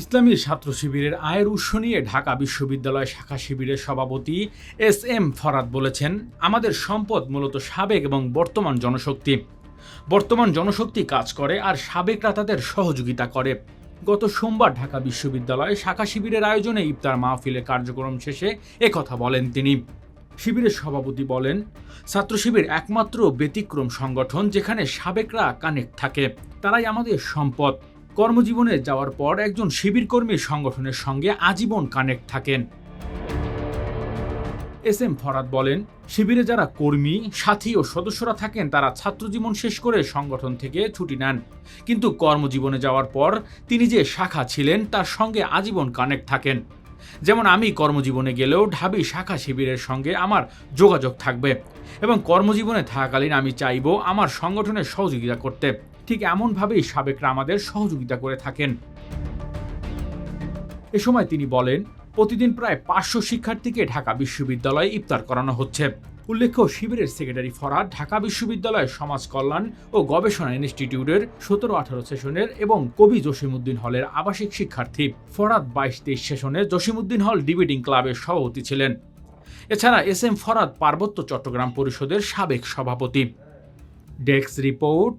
ইসলামী ছাত্র শিবিরের আয়ের উৎস নিয়ে ঢাকা বিশ্ববিদ্যালয় শাখা শিবিরের সভাপতি এস এম ফরাদ বলেছেন, আমাদের সম্পদ মূলত সাবেক এবং বর্তমান জনশক্তি। বর্তমান জনশক্তি কাজ করে আর সাবেকরা তাদের সহযোগিতা করে। গত সোমবার ঢাকা বিশ্ববিদ্যালয়ে শাখা শিবিরের আয়োজনে ইফতার মাহফিলের কার্যক্রম শেষে একথা বলেন তিনি। শিবিরের সভাপতি বলেন, ছাত্র শিবির একমাত্র ব্যতিক্রম সংগঠন যেখানে সাবেকরা কানেক্ট থাকে। তারাই আমাদের সম্পদ। কর্মজীবনে যাওয়ার পর একজন শিবির কর্মী সংগঠনের সঙ্গে আজীবন কানেক্ট থাকেন। এস এম ফরাদ বলেন, শিবিরে যারা কর্মী, সাথী ও সদস্যরা থাকেন, তারা ছাত্রজীবন শেষ করে সংগঠন থেকে ছুটি নেন। কিন্তু কর্মজীবনে যাওয়ার পর তিনি যে শাখা ছিলেন, তার সঙ্গে আজীবন কানেক্ট থাকেন। যেমন আমি কর্মজীবনে গেলেও ঢাবি শাখা শিবিরের সঙ্গে আমার যোগাযোগ থাকবে এবং কর্মজীবনে থাকাকালীন আমি চাইব আমার সংগঠনের সহযোগিতা করতে। ঠিক এমনভাবেই সাবেকরা আমাদের সহযোগিতা করে থাকেন। এ সময় তিনি বলেন, প্রতিদিন প্রায় পাঁচশো শিক্ষার্থীকে ঢাকা বিশ্ববিদ্যালয়ে ইফতার করানো হচ্ছে। উল্লেখ্য, শিবিরের সেক্রেটারি ফরাদ ঢাকা বিশ্ববিদ্যালয় সমাজ কল্যাণ ও গবেষণা ইনস্টিটিউটের সতেরো আঠারো সেশনের এবং কবি জসিমুদ্দিন হলের আবাসিক শিক্ষার্থী। ফরাদ বাইশ তেইশ সেশনে জসিমুদ্দিন হল ডিবেটিং ক্লাবের সভাপতি ছিলেন। এছাড়া এস এম ফরাদ পার্বত্য চট্টগ্রাম পরিষদের সাবেক সভাপতি। Desk report